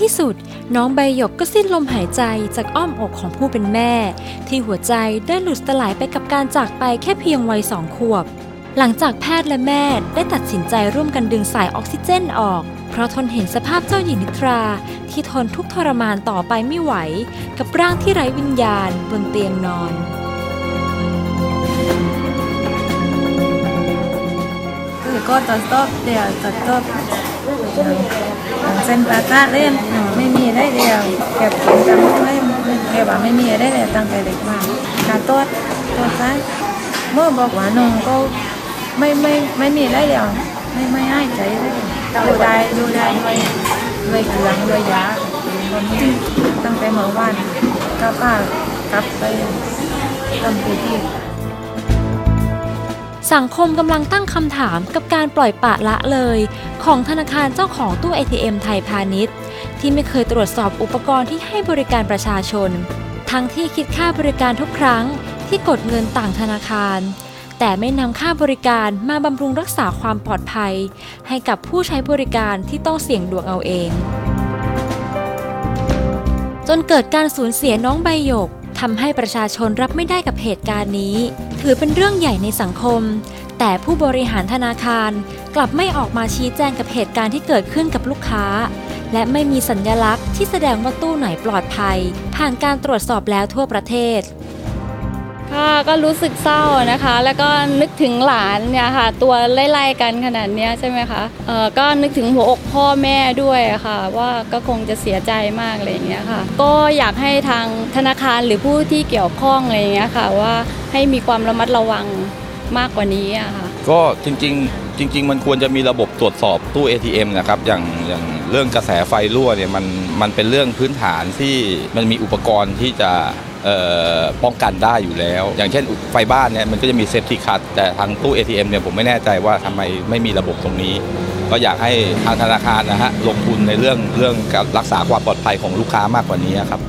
ที่สุด น้องใบหยกก็สิ้นลมหายใจจากอ้อมอกของผู้เป็นแม่ ที่หัวใจได้หลุดสลายไปกับการจากไปแค่เพียงวัยสองขวบ หลังจากแพทย์และแม่ได้ตัดสินใจร่วมกันดึงสายออกซิเจนออก เพราะทนเห็นสภาพเจ้าหญิงนิทรา ที่ทนทุกทรมานต่อไปไม่ไหว กับร่างที่ไร้วิญญาณบนเตียงนอนก็ตัดตอบเดียวตัดตบ เส้นปลาตาเล่นไม่มีได้เดียวเก็บกินจำไม่เก็บว่าไม่มีได้เลยตั้งแต่เด็กมาการตรวตรวซ้ายเมื่อบอกว่านงก็ไม่ไม่ไม่มีได้เดียวไม่ไม่ให้ใจได้ดูได้ดูได้ด้วยด้วยเกลืองด้วยยาตั้งแต่เมื่อวานก็ป้ากลับไปทำพิธี สังคมกำลังตั้งคำถามกับการปล่อยปะละเลย ของธนาคารเจ้าของตู้ ATM ไทยพาณิชย์ ที่ไม่เคยตรวจสอบอุปกรณ์ที่ให้บริการประชาชน ทั้งที่คิดค่าบริการทุกครั้งที่กดเงินต่างธนาคาร แต่ไม่นำค่าบริการมาบำรุงรักษาความปลอดภัย ให้กับผู้ใช้บริการที่ต้องเสี่ยงดวงเอาเอง จนเกิดการสูญเสียน้องใบหยก ทำให้ประชาชนรับไม่ได้กับเหตุการณ์นี้ ถือเป็นเรื่องใหญ่ในสังคม แต่ผู้บริหารธนาคารกลับไม่ออกมาชี้แจงกับเหตุการณ์ที่เกิดขึ้นกับลูกค้า และไม่มีสัญญลักษณ์ที่แสดงว่าตู้ไหนปลอดภัย ผ่านการตรวจสอบแล้วทั่วประเทศ ค่ะก็รู้สึกเศร้านะคะ แล้วก็นึกถึงหลานเนี่ยค่ะ ตัวไล่ๆกันขนาดเนี้ยใช่ไหมคะเออก็นึกถึงหัวอกพ่อแม่ด้วยะค่ะ ว่าก็คงจะเสียใจมากอะไรอย่างเงี้ยค่ะ ก็อยากให้ทางธนาคารหรือผู้ที่เกี่ยวข้องอะไรอย่างเงี้ยค่ะ ว่าให้มีความระมัดระวังมากกว่านี้อะค่ะ ก็จริงๆจริง ๆ มันควรจะมีระบบตรวจสอบตู้ ATM นะครับอย่างอย่างเรื่องกระแสไฟรั่วเนี่ยมันมันเป็นเรื่องพื้นฐานที่มันมีอุปกรณ์ที่จะ ป้องกันได้อยู่แล้ว อย่างเช่นไฟบ้านเนี่ยมันก็จะมีเซฟตี้คัทแต่ทางตู้ ATM เนี่ยผมไม่แน่ใจว่าทำไมไม่มีระบบตรงนี้ ก็อยากให้ทางธนาคารนะฮะลงทุนในเรื่องเรื่องการรักษาความปลอดภัยของลูกค้ามากกว่านี้ครับ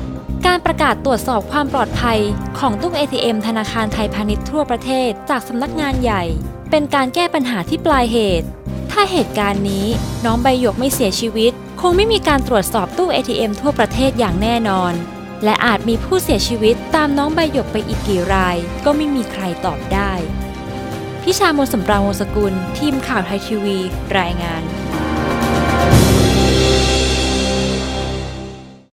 การประกาศตรวจสอบความปลอดภัยของตู้ ATM ธนาคารไทยพาณิชย์ทั่วประเทศจากสำนักงานใหญ่ เป็นการแก้ปัญหาที่ปลายเหตุ ถ้าเหตุการณ์นี้น้องใบหยกไม่เสียชีวิต คงไม่มีการตรวจสอบตู้ ATM ทั่วประเทศอย่างแน่นอน และอาจมีผู้เสียชีวิตตามน้องใบหยกไปอีกกี่ราย ก็ไม่มีใครตอบได้ พิชามนสำราวงสกุล ทีมข่าวไทยทีวี รายงาน